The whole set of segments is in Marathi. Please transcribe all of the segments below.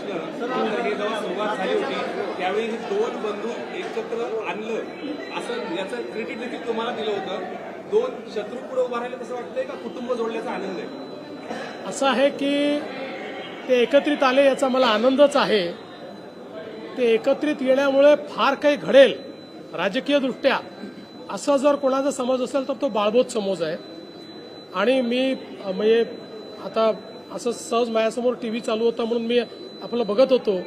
प्रश्न तर हे जेव्हा सुरुवात झाली होती त्यावेळी हे दोन बंधू एकत्र आणलं. असं याचं क्रेडिट देखील तुम्हाला दिलं होतं. दोन शत्रू पुढे उभा राहिले तसं वाटतंय का कुटुंब जोडल्याचा आनंद आहे? असं आहे की ते एकत्रित आले याचा मला आनंदच आहे. ते एकत्रित येण्यामुळे फार काही घडेल राजकीयदृष्ट्या. असं जर कोणाचा समज असेल तर तो बाळबोध समज आहे. आणि मी म्हणजे आता असं सहज माझ्यासमोर टी व्ही चालू होता म्हणून मी आपलं बघत होतो.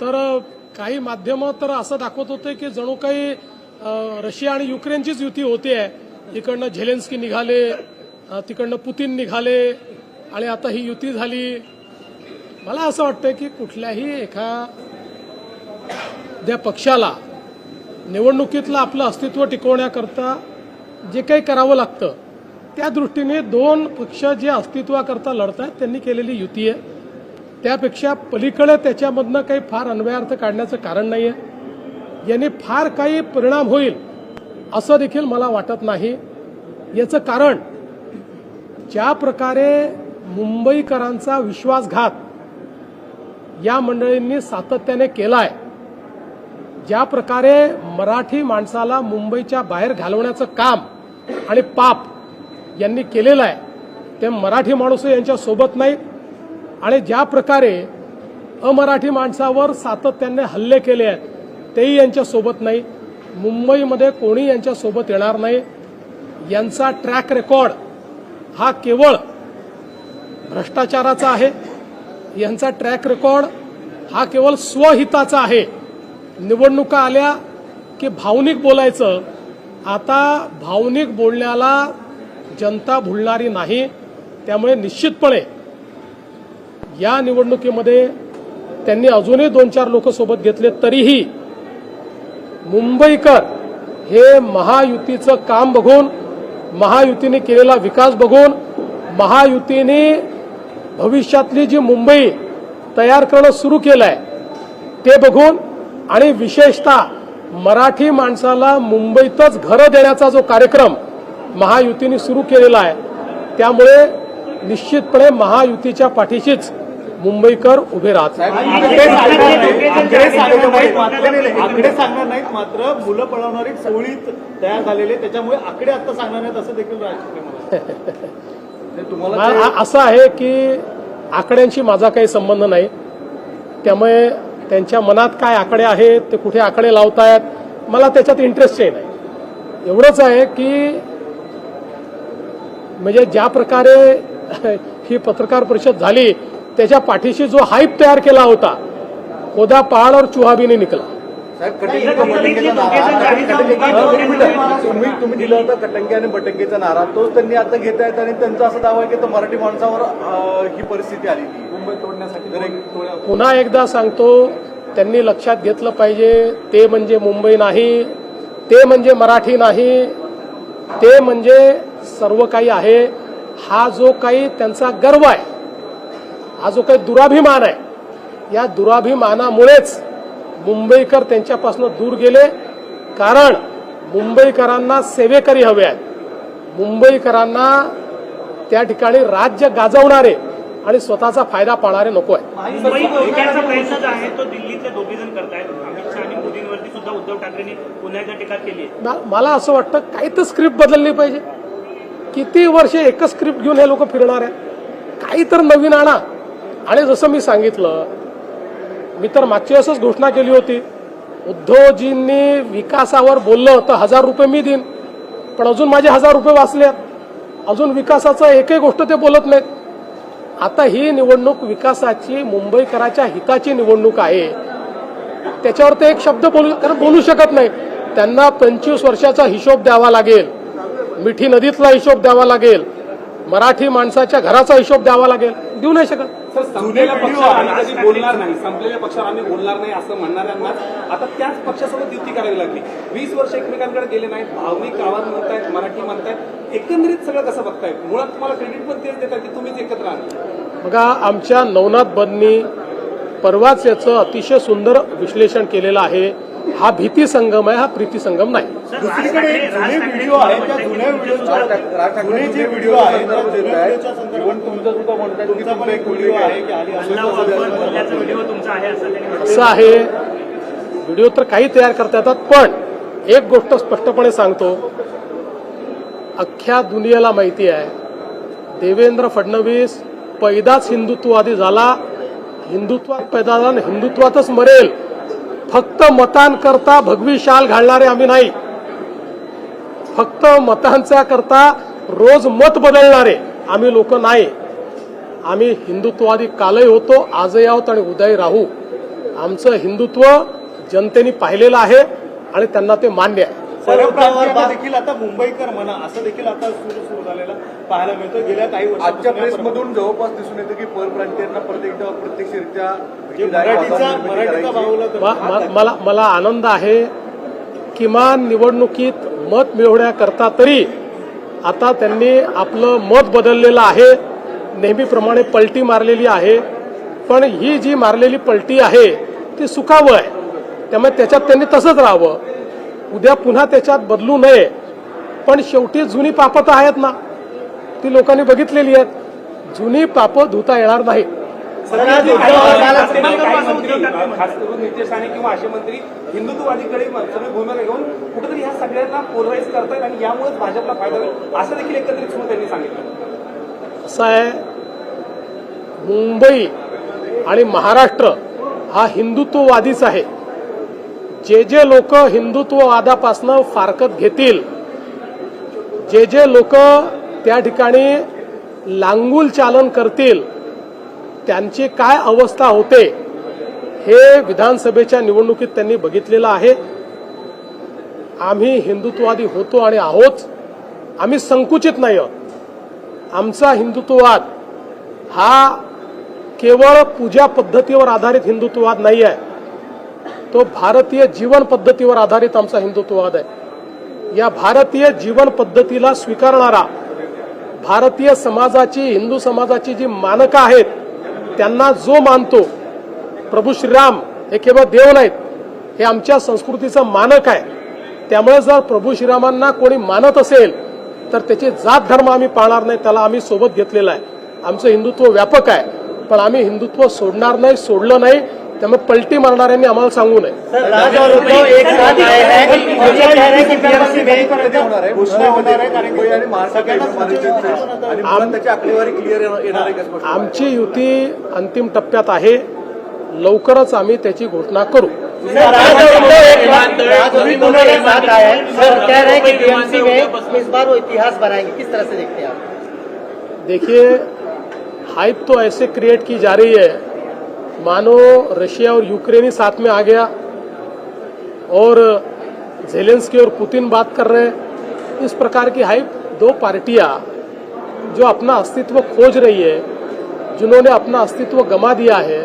तर काही माध्यमं तर असं दाखवत होते की जणू काही रशिया आणि युक्रेनचीच युती होते. आहे इकडनं झेलेन्स्की निघाले तिकडनं पुतीन निघाले आणि आता ही युती झाली. मला असं वाटतं की कुठल्याही एखाद्या पक्षाला निवडणुकीतलं आपलं अस्तित्व टिकवण्याकरता जे काही करावं लागतं त्या दृष्टीने दोन पक्ष जे अस्तित्वाकरता लढत आहेत त्यांनी केलेली युती आहे. त्यापेक्षा पलीकडे त्याच्यामधनं काही फार अन्वयार्थ काढण्याचं कारण नाही आहे यांनी फार काही परिणाम होईल असं देखील मला वाटत नाही. याचं कारण ज्या प्रकारे मुंबईकरांचा विश्वासघात या मंडळींनी सातत्याने केलाय ज्या प्रकारे मराठी माणसाला मुंबईच्या बाहेर घालवण्याचं काम आणि पाप यांनी केलेलं आहे ते मराठी माणूस यांच्या सोबत नाहीत. आणि ज्या प्रकारे अमराठी माणसावर सातत्याने हल्ले केले आहेत तेही यांच्यासोबत नाही. मुंबईमध्ये कोणी यांच्यासोबत येणार नाही. यांचा ट्रॅक रेकॉर्ड हा केवळ भ्रष्टाचाराचा आहे. यांचा ट्रॅक रेकॉर्ड हा केवळ स्वहिताचा आहे. निवडणुका आल्या की भावनिक बोलायचं आता भावनिक बोलण्याला जनता भुलणारी नाही. त्यामुळे निश्चितपणे या निवडणुकीमध्ये त्यांनी अजूनही दोन चार लोक सोबत घेतले तरीही मुंबईकर हे महायुतीचं काम बघून महायुतीने केलेला विकास बघून महायुतीने भविष्यातली जी मुंबई तयार करणं सुरू केलं आहे ते बघून आणि विशेषतः मराठी माणसाला मुंबईतच घरं देण्याचा जो कार्यक्रम महायुतीने सुरू केलेला आहे त्यामुळे निश्चितपणे महायुतीच्या पाठीशीच मुंबईकर उभे राहतात आकडे सांगणार नाहीत मात्र आकडे सांगणार नाहीत मात्र मुलं पळवणारी टोळी तयार झालेली आहे. त्याच्यामुळे आकडे आता सांगणार नाहीत असं देखील राज ठाकरे म्हणाले तुम्हाला असं आहे की आकड्यांशी माझा काही संबंध नाही त्यामुळे त्यांच्या मनात काय आकडे आहेत ते कुठे आकडे लावतायत मला त्याच्यात इंटरेस्टही नाही एवढंच आहे की म्हणजे ज्या प्रकारे ही पत्रकार परिषद झाली त्याच्या पाठीशी जो हाईप तयार केला होता खोदा पहाड और चुहा भी नहीं निकला तुम्ही तुम्ही दिला होता कटंगे आणि बटंगेचा नारा. तोच त्यांनी आता घेत आहेत आणि त्यांचा असा दावा आहे की तो मराठी माणसावर ही परिस्थिती आहे. मुंबई तोडण्यासाठी पुन्हा एकदा सांगतो त्यांनी लक्षात घेतलं पाहिजे ते म्हणजे मुंबई नाही ते म्हणजे मराठी नाही ते म्हणजे सर्व काही आहे. हा जो काही त्यांचा गर्व आहे हा जो काही दुराभिमान आहे या दुराभिमानामुळेच मुंबईकर त्यांच्यापासून दूर गेले. कारण मुंबईकरांना सेवेकरी हवे आहेत. मुंबईकरांना त्या ठिकाणी राज्य गाजवणारे आणि स्वतःचा फायदा पाहणारे नको प्रयत्न जो आहे तो दिल्लीतले दोघे जण करतायत. अमित शहा आणि मोदींवरती सुद्धा उद्धव ठाकरेंनी पुन्हा एकदा टीका केली आहे. मा- मला असं वाटतं काही तर स्क्रिप्ट बदलली पाहिजे. किती वर्षे एकच स्क्रिप्ट घेऊन हे लोक फिरणार आहेत. काही तर नवीन आणा. आणि जसं मी सांगितलं मी तर मागची वेळेसच घोषणा केली होती उद्धवजींनी विकासावर बोललं तर हजार रुपये मी देईन पण अजून माझे हजार रुपये वाचले आहेत. अजून विकासाचं एकही गोष्ट ते बोलत नाहीत. आता ही निवडणूक विकासाची मुंबईकराच्या हिताची निवडणूक आहे. त्याच्यावर ते एक शब्द बोलू कारण बोलू शकत नाही. त्यांना पंचवीस वर्षाचा हिशोब द्यावा लागेल. मिठी नदीतला हिशोब द्यावा लागेल. मराठी माणसाच्या घराचा हिशोब द्यावा लागेल. देऊ नाही शकत. संपलेल्या पक्षावर आम्ही कधी बोलणार नाही. संपलेल्या पक्षावर आम्ही बोलणार नाही असं म्हणणाऱ्यांना आता त्याच पक्षासोबत युती करावी लागली. वीस वर्ष एकमेकांकडे गेले नाहीत. भावनिक आवाज म्हणतायत मराठी म्हणतायत. एकंदरीत सगळं कसं बघतायत? मुळात तुम्हाला क्रेडिट पण तेच देतात की तुम्हीच एकत्र आहात. बघा आमच्या नवनाथ बदनी परवाच याचं अतिशय सुंदर विश्लेषण केलेलं आहे. हा भीती संगम आहे हा प्रीती संगम नाही. व्हिडिओ आहेत त्या जुन्या व्हिडिओ आहे आहे असं त्यांनी म्हटलं. असं आहे व्हिडिओ तर काही तयार करता येतात पण एक गोष्ट स्पष्टपणे सांगतो. अख्ख्या दुनियेला माहिती आहे देवेंद्र फडणवीस पैदाच हिंदुत्ववादी झाला हिंदुत्वात पैदा झाला हिंदुत्वातच मरेल. फक्त मतांकरता भगवी शाल घालणारे आम्ही नाही. फक्त मतांच्या करता रोज मत बदलणारे आम्ही लोक नाही. आम्ही हिंदुत्ववादी कालही होतो आजही आहोत आणि उद्याही राहू. आमचं हिंदुत्व जनतेने पाहिलेलं आहे आणि त्यांना ते मान्य आहे. देखील आता मुंबईकर म्हणा असं देखील आता सुरू सुरू झालेलं. पाहायला मिळतं. गेल्या काही आजच्या प्रेसमधून जवळपास दिसून येतं की परप्रांतीयांना प्रत्येक प्रत्यक्षरित्या मला मला आनंद आहे. किमान निवडणुकीत मत मिळवण्याकरता तरी आता त्यांनी आपलं मत बदललेलं आहे. नेहमीप्रमाणे पलटी मारलेली आहे. पण ही जी मारलेली पलटी आहे ती सुखावं आहे. त्यामुळे त्याच्यात त्यांनी तसंच राहावं. उद्या पुन्हा त्याच्यात बदलू नये. पण शेवटी जुनी पापं तर आहेत ना. ती लोकांनी बघितलेली आहेत. जुनी पापं धुता येणार नाहीत. काही मंत्री खास करून नितेश राणे किंवा असे मंत्री हिंदुत्ववादीकडे सगळी भूमिका घेऊन कुठेतरी ह्या सगळ्यांना पोलराईज करतायत आणि यामुळेच भाजपला फायदा होईल असं देखील एकत्रित म्हणून त्यांनी सांगितलं. असं आहे मुंबई आणि महाराष्ट्र हा हिंदुत्ववादीच आहे. जे जे लोक हिंदुत्ववादापासनं फारकत घेतील जे जे लोक त्या ठिकाणी लांगूल चालन करतील त्यांची काय अवस्था होते हे विधानसभेच्या निवडणुकीत त्यांनी बघितलेलं आहे. आम्ही हिंदुत्ववादी होतो आणि आहोत. आम्ही संकुचित नाही आहोत आमचा हिंदुत्ववाद हा केवळ पूजा पद्धतीवर आधारित हिंदुत्ववाद नाही आहे तो भारतीय जीवन पद्धतीवर आधारित आमचा हिंदुत्ववाद आहे. या भारतीय जीवन पद्धतीला स्वीकारणारा भारतीय समाजाची हिंदू समाजाची जी मानकं आहेत त्यांना जो मानतो प्रभू श्रीराम हे केवळ देव नाहीत हे आमच्या संस्कृतीचं मानक आहे. त्यामुळे जर प्रभू श्रीरामांना कोणी मानत असेल तर त्याची जात धर्म आम्ही पाळणार नाही त्याला आम्ही सोबत घेतलेला आहे. आमचं हिंदुत्व व्यापक आहे पण आम्ही हिंदुत्व सोडणार नाही सोडलं नाही त्यामुळे पलटी मारणाऱ्यांनी आम्हाला सांगू नये हैं हैं आमची युती अंतिम टप्प्यात आहे लवकरच आम्ही त्याची घोषणा करू हैं हैं हैं देखिए हाइप तो ऐसे क्रिएट की जा रही है मानो रशिया और यूक्रेन ही साथ में आ गया और जेलेंस्की और पुतिन बात कर रहे हैं। इस प्रकार की हाइप दो पार्टियाँ जो अपना अस्तित्व खोज रही है, जिन्होंने अपना अस्तित्व गमा दिया है,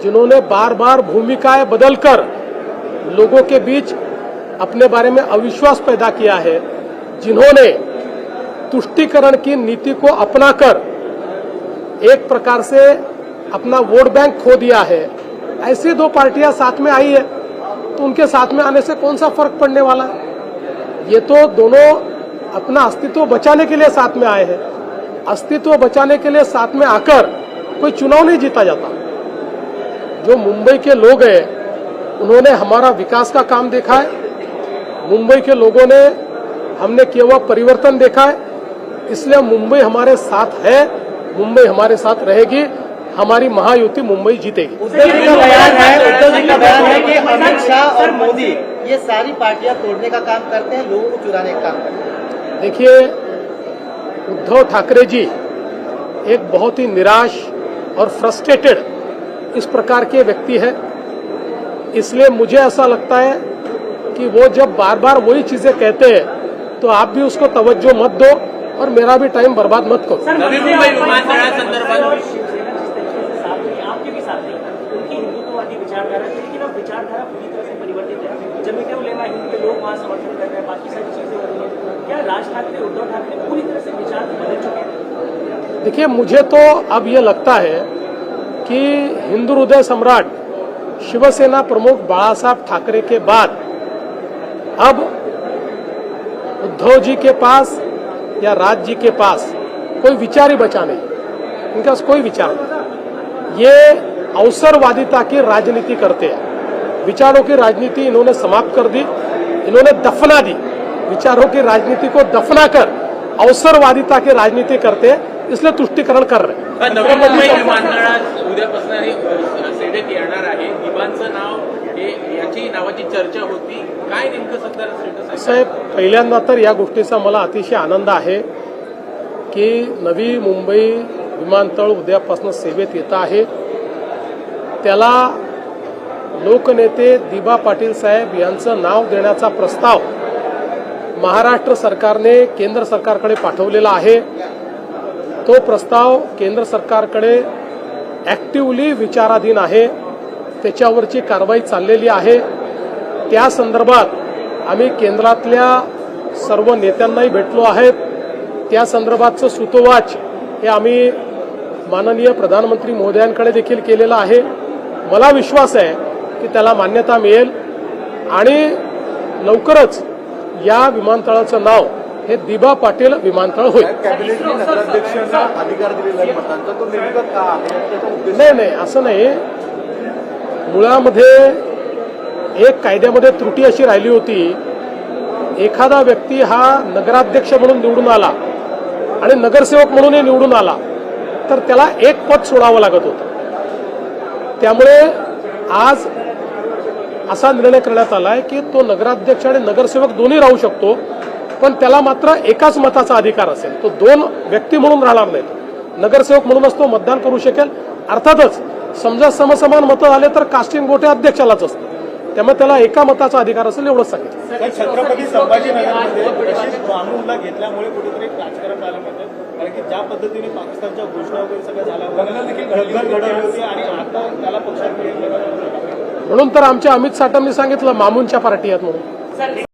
जिन्होंने बार बार भूमिकाएँ बदलकर लोगों के बीच अपने बारे में अविश्वास पैदा किया है, जिन्होंने तुष्टीकरण की नीति को अपनाकर एक प्रकार से अपना वोट बैंक खो दिया है। ऐसी दो पार्टियाँ साथ में आई है तो उनके साथ में आने से कौन सा फ़र्क पड़ने वाला? है ये तो दोनों अपना अस्तित्व बचाने के लिए साथ में आए हैं। अस्तित्व बचाने के लिए साथ में आकर कोई चुनाव नहीं जीता जाता। जो मुंबई के लोग हैं, उन्होंने हमारा विकास का काम देखा है। मुंबई के लोगों ने हमने किया हुआ परिवर्तन देखा है। इसलिए मुंबई हमारे साथ है, मुंबई हमारे साथ रहेगी। हमारी महायुति मुंबई जीतेगी। उद्धव जी का बयान है उद्धव जी का बयान है कि अमित शाह और मोदी ये सारी पार्टियाँ तोड़ने का काम करते हैं लोगों को चुराने का काम करते हैं। देखिए उद्धव ठाकरे जी एक बहुत ही निराश और फ्रस्ट्रेटेड इस प्रकार के व्यक्ति है। इसलिए मुझे ऐसा लगता है कि वो जब बार बार वही चीज़ें कहते हैं तो आप भी उसको तवज्जो मत दो और मेरा भी टाइम बर्बाद मत करो नवी मुंबई विमानतळासंदर्भात आपके भी साथ हैं उनकी हिंदुत्ववादी विचारधारा थी, लेकिन अब विचारधारा पूरी तरह से परिवर्तित है। जमीटेव लेना हिंदू के लोग वहाँ समर्थन कर रहे हैं, बाकी सारी चीज़ें हो रही हैं। क्या राज ठाकरे, उद्धव ठाकरे पूरी तरह से विचार बदल चुके हैं? देखिए, मुझे तो अब ये लगता है कि हिंदू हृदय सम्राट शिवसेना प्रमुख बाला साहब ठाकरे के बाद अब उद्धव जी के पास या राज जी के पास कोई विचार ही बचा नहीं। इनके कोई विचार नहीं। ये अवसरवादिता की राजनीति करते हैं। विचारों की राजनीति इन्होंने समाप्त कर दी इन्होंने दफना दी। विचारों की राजनीति को दफना कर अवसरवादिता की राजनीति करते हैं इसलिए तुष्टीकरण कर रहे हैं। पण नवी मुंबई विमानतळात उद्यापासून अ, सेवेत येणार आहे. दिबांचं नाव याची नावाची चर्चा होती. काय नेमकं सध्या स्टेटस आहे? साहेब पहिल्यांदा तर या गोष्टीचा मला अतिशय आनंद आहे की नवी मुंबई विमानतळ उद्यापासून सेवेत येत आहे. त्याला लोकनेते दिबा पाटील साहेब यांचं नाव देण्याचा प्रस्ताव महाराष्ट्र सरकारने केंद्र सरकारकडे पाठवलेला आहे. तो प्रस्ताव केंद्र सरकारकडे ॲक्टिवली विचाराधीन आहे. त्याच्यावरची कारवाई चाललेली आहे. त्या संदर्भात आम्ही केंद्रातल्या सर्व नेत्यांनाही भेटलो आहेत. त्या संदर्भातचं सुतोवाच हे आम्ही माननीय प्रधानमंत्री महोदयांकडे देखील केलेलं आहे. मला विश्वास आहे की त्याला मान्यता मिळेल आणि लवकरच या विमानतळाचं नाव हे दिबा पाटील विमानतळ होईल. नाही नाही असं नाही. मुळामध्ये एक कायद्यामध्ये त्रुटी अशी राहिली होती एखादा व्यक्ती हा नगराध्यक्ष म्हणून निवडून आला आणि नगरसेवक म्हणूनही निवडून आला तर त्याला एक पद सोडावं लागत होतं. त्यामुळे आज असा निर्णय करण्यात आला आहे की तो नगराध्यक्ष आणि नगरसेवक दोन्ही राहू शकतो पण त्याला मात्र एकाच मताचा अधिकार असेल. तो दोन व्यक्ती म्हणून राहणार नाहीत. नगरसेवक म्हणूनच तो मतदान करू शकेल. अर्थातच समजा समसमान मतं आले तर कास्टिंग गोटे अध्यक्षालाच असतं त्यामुळे त्याला एका मताचा अधिकार असेल एवढंच सांगितलं. छत्रपती संभाजीनगरमध्ये कारण की ज्या पद्धतीने पाकिस्तानच्या घोषणा वगैरे सगळ्या झाल्या घडवली होती. आणि आता त्याला पक्षात मिळेल. म्हणून तर आमच्या अमित साटमनी सांगितलं मामूंच्या पार्टी आहेत म्हणून.